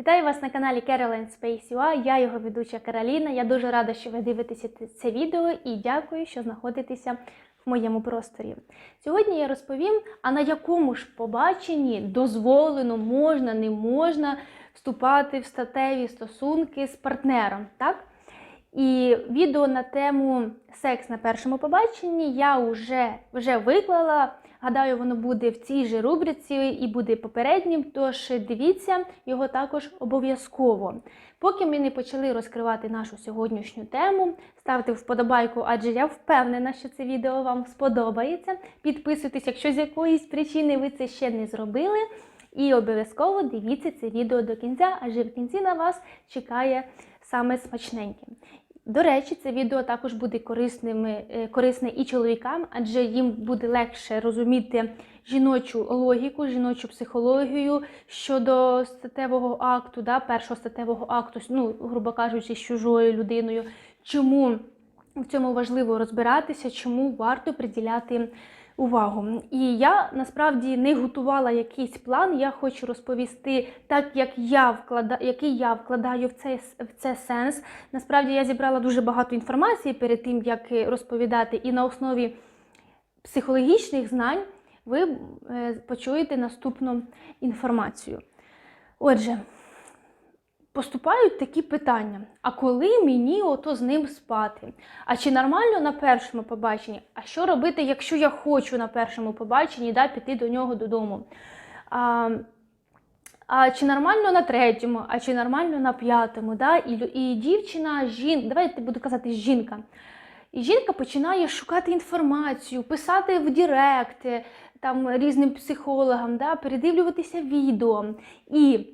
Вітаю вас на каналі Caroline Space UA. Я його ведуча Кароліна. Я дуже рада, що ви дивитеся це відео і дякую, що знаходитеся в моєму просторі. Сьогодні я розповім, а на якому ж побаченні дозволено, можна, не можна вступати в статеві стосунки з партнером. Так? І відео на тему секс на першому побаченні я вже, вже виклала. Гадаю, воно буде в цій же рубриці і буде попереднім, тож дивіться його також обов'язково. Поки ми не почали розкривати нашу сьогоднішню тему, ставте вподобайку, адже я впевнена, що це відео вам сподобається. Підписуйтесь, якщо з якоїсь причини ви це ще не зробили. І обов'язково дивіться це відео до кінця, адже в кінці на вас чекає саме смачненьке. До речі, це відео також буде корисним, е, корисне і чоловікам, адже їм буде легше розуміти жіночу логіку, жіночу психологію щодо статевого акту, да, першого статевого акту, ну, грубо кажучи, з чужою людиною. Чому в цьому важливо розбиратися, чому варто приділяти увагу. І я насправді не готувала якийсь план. Я хочу розповісти так, як я вклада... який я вкладаю в це, в це сенс. Насправді я зібрала дуже багато інформації перед тим, як розповідати, і на основі психологічних знань ви е, почуєте наступну інформацію. Отже, поступають такі питання: а коли мені ото з ним спати? А чи нормально на першому побаченні? А що робити, якщо я хочу на першому побаченні да, піти до нього додому? А, а чи нормально на третьому, а чи нормально на п'ятому? Да? І, і дівчина, жінка, давайте буду казати жінка. І жінка починає шукати інформацію, писати в Директ там різним психологам, да, передивлюватися відео. І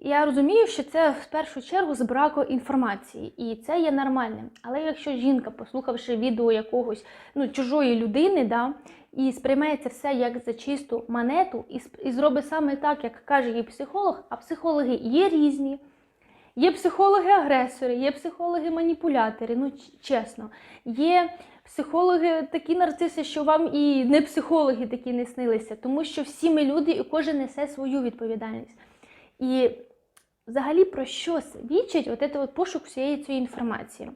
я розумію, що це в першу чергу з браку інформації, і це є нормальним. Але якщо жінка, послухавши відео якогось ну, чужої людини, да, і сприймає це все як за чисту монету, і, і зробить саме так, як каже їй психолог, а психологи є різні. Є психологи-агресори, є психологи-маніпулятори, ну чесно. Є психологи такі нарциси, що вам і не психологи такі не снилися, тому що всі ми люди і кожен несе свою відповідальність. І взагалі про що свідчить от от пошук всієї цієї інформації?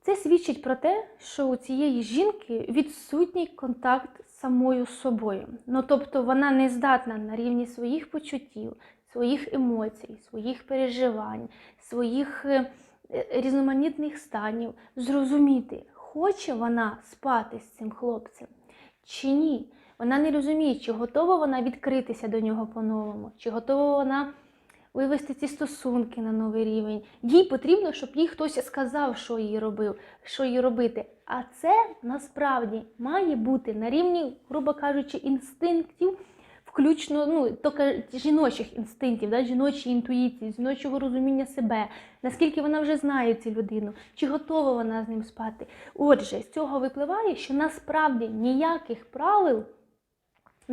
Це свідчить про те, що у цієї жінки відсутній контакт з самою собою. Ну тобто вона не здатна на рівні своїх почуттів, своїх емоцій, своїх переживань, своїх е, е, різноманітних станів зрозуміти, хоче вона спати з цим хлопцем чи ні. Вона не розуміє, чи готова вона відкритися до нього по-новому, чи готова вона вивести ці стосунки на новий рівень. Їй потрібно, щоб їй хтось сказав, що їй робив, що їй робити. А це насправді має бути на рівні, грубо кажучи, інстинктів, включно ну, тільки жіночих інстинктів, да, жіночої інтуїції, жіночого розуміння себе, наскільки вона вже знає цю людину, чи готова вона з ним спати. Отже, з цього випливає, що насправді ніяких правил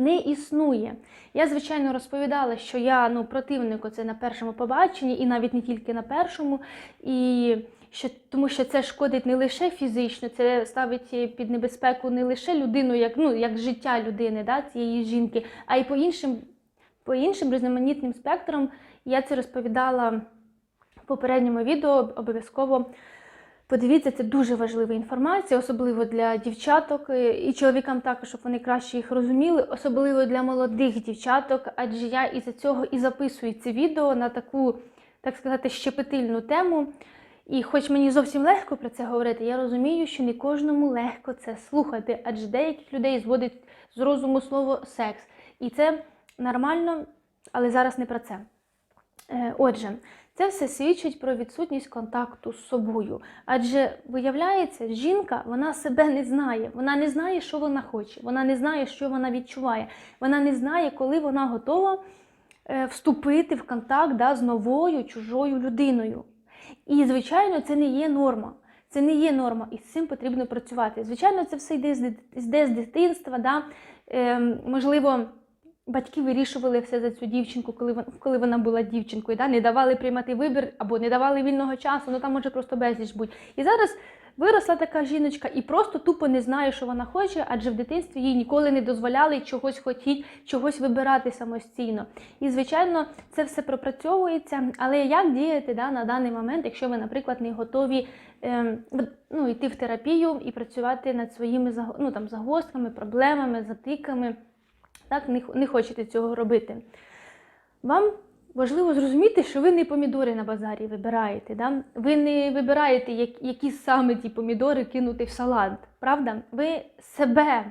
не існує. Я, звичайно, розповідала, що я ну, противник оце на першому побаченні, і навіть не тільки на першому, і що, тому що це шкодить не лише фізично, це ставить під небезпеку не лише людину, як, ну, як життя людини, да, цієї жінки, а й по іншим, по іншим різноманітним спектрам. Я це розповідала в попередньому відео, обов'язково Подивіться, це дуже важлива інформація, особливо для дівчаток е, і чоловікам також, щоб вони краще їх розуміли, особливо для молодих дівчаток, адже я із-за цього і записую це відео на таку, так сказати, щепетильну тему. І хоч мені зовсім легко про це говорити, я розумію, що не кожному легко це слухати, адже деяких людей зводить з розуму слово секс. І це нормально, але зараз не про це. Е, Отже, це все свідчить про відсутність контакту з собою. Адже виявляється, жінка вона себе не знає. Вона не знає, що вона хоче, вона не знає, що вона відчуває. Вона не знає, коли вона готова е, вступити в контакт да, з новою чужою людиною. І, звичайно, це не є норма. Це не є норма, і з цим потрібно працювати. Звичайно, це все йде з, дитинства. Да? Ем, можливо, батьки вирішували все за цю дівчинку, коли вона, коли вона була дівчинкою, да? не давали приймати вибір або не давали вільного часу, ну там може просто безліч бути. І зараз виросла така жіночка і просто тупо не знає, що вона хоче, адже в дитинстві їй ніколи не дозволяли чогось хотіти, чогось вибирати самостійно. І, звичайно, це все пропрацьовується. Але як діяти да, на даний момент, якщо ви, наприклад, не готові ем, ну, йти в терапію і працювати над своїми ну, там, загостками, проблемами, затиками, так, не, хочете цього робити. Вам важливо зрозуміти, що ви не помідори на базарі вибираєте. Да? Ви не вибираєте, які саме ті помідори кинути в салат. Правда? Ви себе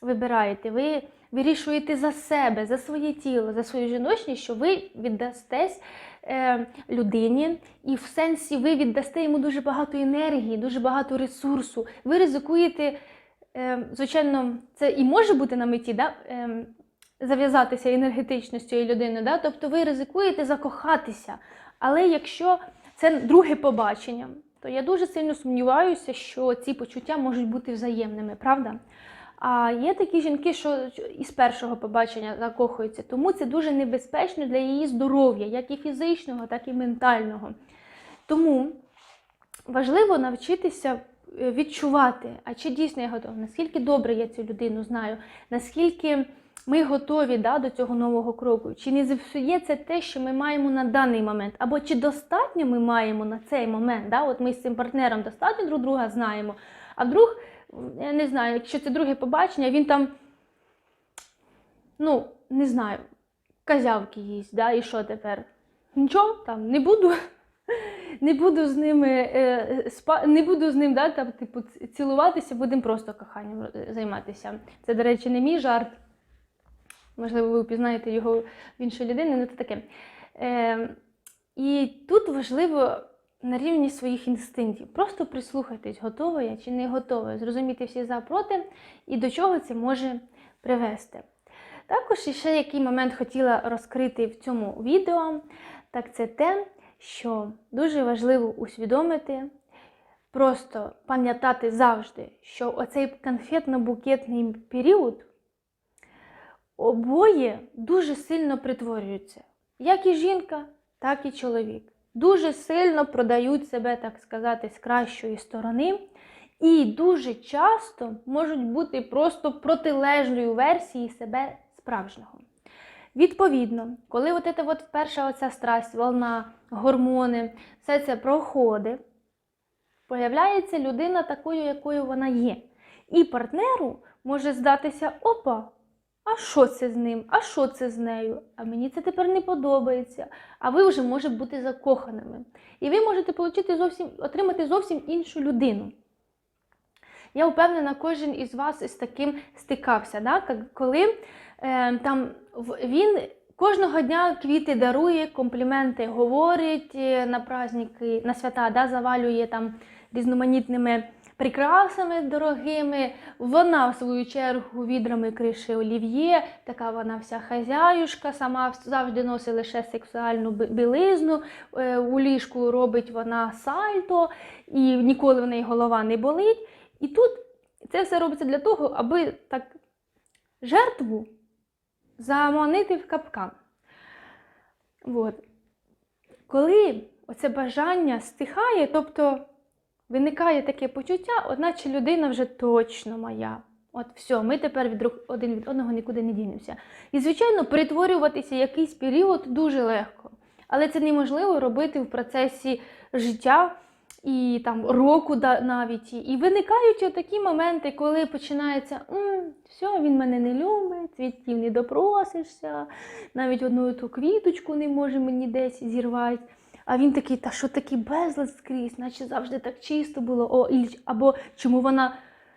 вибираєте, ви вирішуєте за себе, за своє тіло, за свою жіночність, що ви віддастесь е, людині, і в сенсі ви віддасте йому дуже багато енергії, дуже багато ресурсу. Ви ризикуєте, звичайно, це і може бути на меті, да? е, зав'язатися енергетично людиною. Да? Тобто ви ризикуєте закохатися. Але якщо це друге побачення, то я дуже сильно сумніваюся, що ці почуття можуть бути взаємними, правда? А є такі жінки, що із першого побачення закохуються, тому це дуже небезпечно для її здоров'я, як і фізичного, так і ментального. Тому важливо навчитися відчувати, а чи дійсно я готова, наскільки добре я цю людину знаю, наскільки ми готові да, до цього нового кроку, чи не зіпсує це те, що ми маємо на даний момент, або чи достатньо ми маємо на цей момент. Да? От ми з цим партнером достатньо друг друга знаємо, а вдруг, я не знаю, якщо це друге побачення, він там, ну, не знаю, казявки їсть, да? і що тепер? Нічого, там не буду. Не буду з ними е, спа... не буду з ним да, там, типу, цілуватися, будемо просто коханням е, займатися. Це, до речі, не мій жарт. Можливо, ви впізнаєте його в іншої людини, ну це таке. Е, і тут важливо на рівні своїх інстинктів. Просто прислухайтесь, готова я чи не готова, зрозуміти всі за проти і до чого це може привести. Також ще який момент хотіла розкрити в цьому відео, так це те, що дуже важливо усвідомити, просто пам'ятати завжди, що оцей конфетно-букетний період обоє дуже сильно притворюються. Як і жінка, так і чоловік. Дуже сильно продають себе, так сказати, з кращої сторони, і дуже часто можуть бути просто протилежною версією себе справжнього. Відповідно, коли от це от перша оця страсть, волна, гормони, все це проходить, появляється людина такою, якою вона є. І партнеру може здатися: опа, а що це з ним? А що це з нею? А мені це тепер не подобається. А ви вже можете бути закоханими. І ви можете отримати зовсім, отримати зовсім іншу людину. Я впевнена, кожен із вас із таким стикався, да? Коли там він кожного дня квіти дарує, компліменти говорить е, на праздники, на свята, да? завалює там різноманітними прикрасами дорогими. Вона, в свою чергу, відрами криші олів'є, така вона вся хазяюшка, сама завжди носить лише сексуальну білизну, е, у ліжку робить вона сальто, і ніколи в неї голова не болить. І тут це все робиться для того, аби так жертву заманити в капкан. От. Коли оце бажання стихає, тобто виникає таке почуття, одначе людина вже точно моя. От все, ми тепер від один від одного нікуди не дінемося. І, звичайно, перетворюватися якийсь період дуже легко. Але це неможливо робити в процесі життя і там року навіть. І виникають такі моменти, коли починається «М, все, він мене не любить, цвітів не допросишся, навіть одну ту квіточку не може мені десь зірвати. А він такий, та що такий безлад скрізь, наче завжди так чисто було. О, і, або чому вона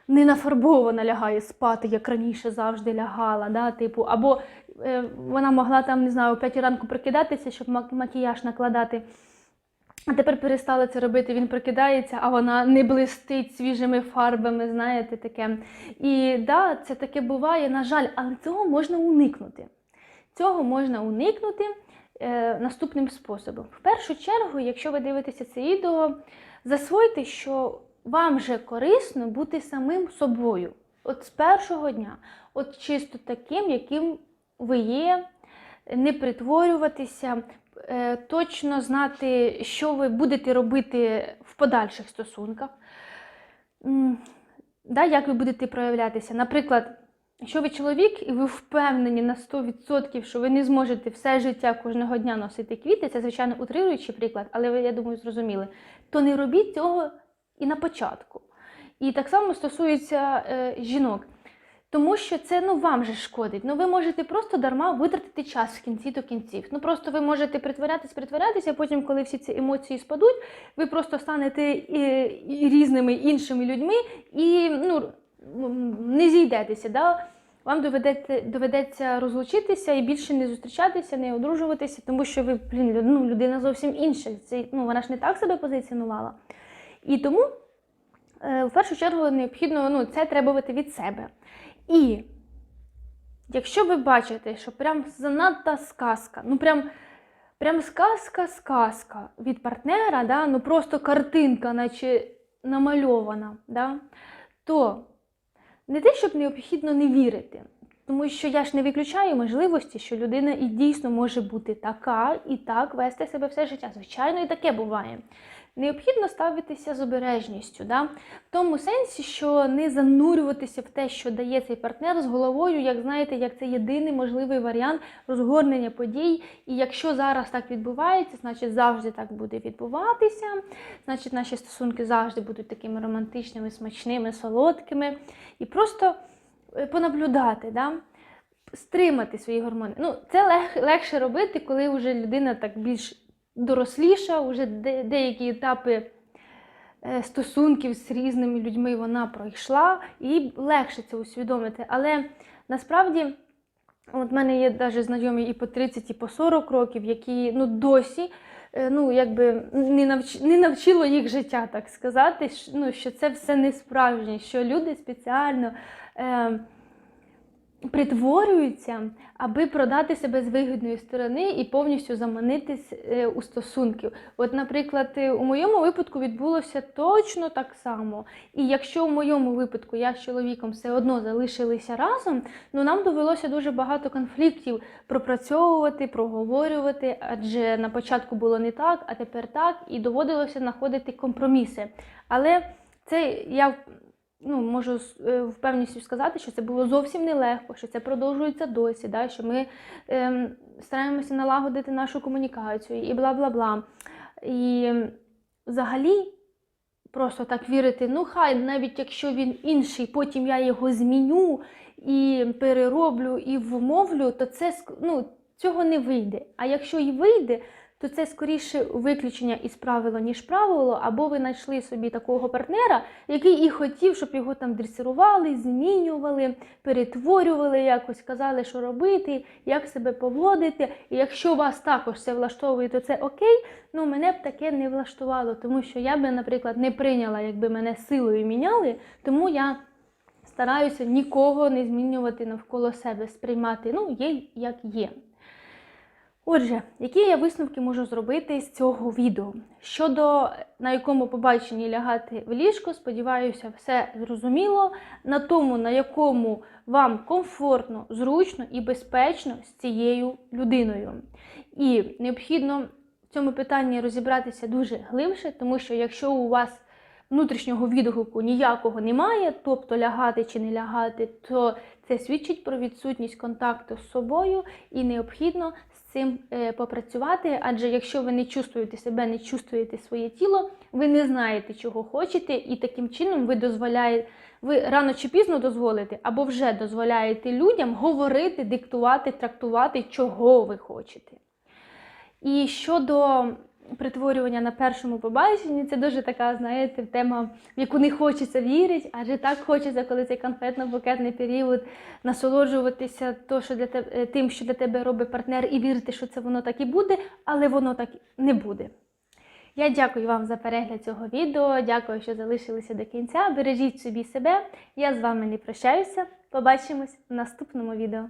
не нафарбована лягає спати, як раніше завжди лягала. Да? Типу, або е, вона могла там, не знаю, о 5 ранку прикидатися, щоб макіяж накладати. А тепер перестали це робити, він прикидається, а вона не блистить свіжими фарбами, знаєте, таке. І да, це таке буває, на жаль, але цього можна уникнути. Цього можна уникнути е, наступним способом. В першу чергу, якщо ви дивитеся це відео, засвойте, що вам же корисно бути самим собою. От з першого дня, от чисто таким, яким ви є, не притворюватися, точно знати, що ви будете робити в подальших стосунках. да, як ви будете проявлятися. Наприклад, якщо ви чоловік і ви впевнені на 100%, що ви не зможете все життя кожного дня носити квіти, це, звичайно, утрируючий приклад, але ви, я думаю, зрозуміли, то не робіть цього і на початку. І так само стосується е, жінок. Тому що це ну вам же шкодить. Ну ви можете просто дарма витратити час в кінці до кінців. Ну просто ви можете притворятись, притворятися, а потім, коли всі ці емоції спадуть, ви просто станете і, і різними іншими людьми і ну, не зійдетеся. Да? Вам доведеться, доведеться розлучитися і більше не зустрічатися, не одружуватися, тому що ви, блін, ну, людина зовсім інша. Це, ну, вона ж не так себе позиціонувала. І тому е, в першу чергу необхідно ну, це требувати від себе. І якщо ви бачите, що прям занадто сказка, ну прям, прям сказка, сказка від партнера, да, ну просто картинка, наче намальована, да, то не те, щоб необхідно не вірити. Тому що я ж не виключаю можливості, що людина і дійсно може бути така і так вести себе все життя. Звичайно, і таке буває. Необхідно ставитися з обережністю, да? в тому сенсі, що не занурюватися в те, що дає цей партнер з головою, як знаєте, як це єдиний можливий варіант розгорнення подій. І якщо зараз так відбувається, значить завжди так буде відбуватися. Значить, наші стосунки завжди будуть такими романтичними, смачними, солодкими. І просто е, понаблюдати, да? стримати свої гормони. Ну, це лег- легше робити, коли вже людина так більш доросліша, вже де- деякі етапи е, стосунків з різними людьми вона пройшла, і легше це усвідомити. Але насправді. От в мене є навіть знайомі і по 30, і по 40 років, які ну, досі е, ну, якби не, навч... не навчило їх життя, так сказати, ну, що це все не справжнє, що люди спеціально е, притворюються, аби продати себе з вигідної сторони і повністю заманитись е, у стосунків. От, наприклад, е, у моєму випадку відбулося точно так само. І якщо в моєму випадку я з чоловіком все одно залишилися разом, ну нам довелося дуже багато конфліктів пропрацьовувати, проговорювати, адже на початку було не так, а тепер так, і доводилося знаходити компроміси. Але це я ну, можу е, впевненістю сказати, що це було зовсім нелегко, що це продовжується досі, да, що ми ем, стараємося налагодити нашу комунікацію і бла бла бла. І взагалі просто так вірити, ну хай навіть якщо він інший, потім я його зміню і перероблю і вмовлю, то це ну, цього не вийде. А якщо і вийде, то це скоріше виключення із правила, ніж правило, або ви знайшли собі такого партнера, який і хотів, щоб його там дресирували, змінювали, перетворювали якось, казали, що робити, як себе поводити. І якщо вас також це влаштовує, то це окей. Ну мене б таке не влаштувало, тому що я би, наприклад, не прийняла, якби мене силою міняли, тому я. Стараюся нікого не змінювати навколо себе, сприймати, ну, є як є. Отже, які я висновки можу зробити з цього відео? Щодо на якому побаченні лягати в ліжко, сподіваюся, все зрозуміло. На тому, на якому вам комфортно, зручно і безпечно з цією людиною. І необхідно в цьому питанні розібратися дуже глибше, тому що якщо у вас внутрішнього відгуку ніякого немає, тобто лягати чи не лягати, то це свідчить про відсутність контакту з собою і необхідно цим е, попрацювати. Адже якщо ви не чувствуєте себе, не чувствуєте своє тіло, ви не знаєте, чого хочете, і таким чином ви дозволяєте. Ви рано чи пізно дозволите або вже дозволяєте людям говорити, диктувати, трактувати, чого ви хочете. І щодо притворювання на першому побаченні, це дуже така, знаєте, тема, в яку не хочеться вірити, адже так хочеться, коли цей конфетно-букетний період, насолоджуватися то, що для тебе, тим, що для тебе робить партнер, і вірити, що це воно так і буде, але воно так не буде. Я дякую вам за перегляд цього відео. Дякую, що залишилися до кінця. Бережіть собі себе. Я з вами не прощаюся. Побачимось в наступному відео.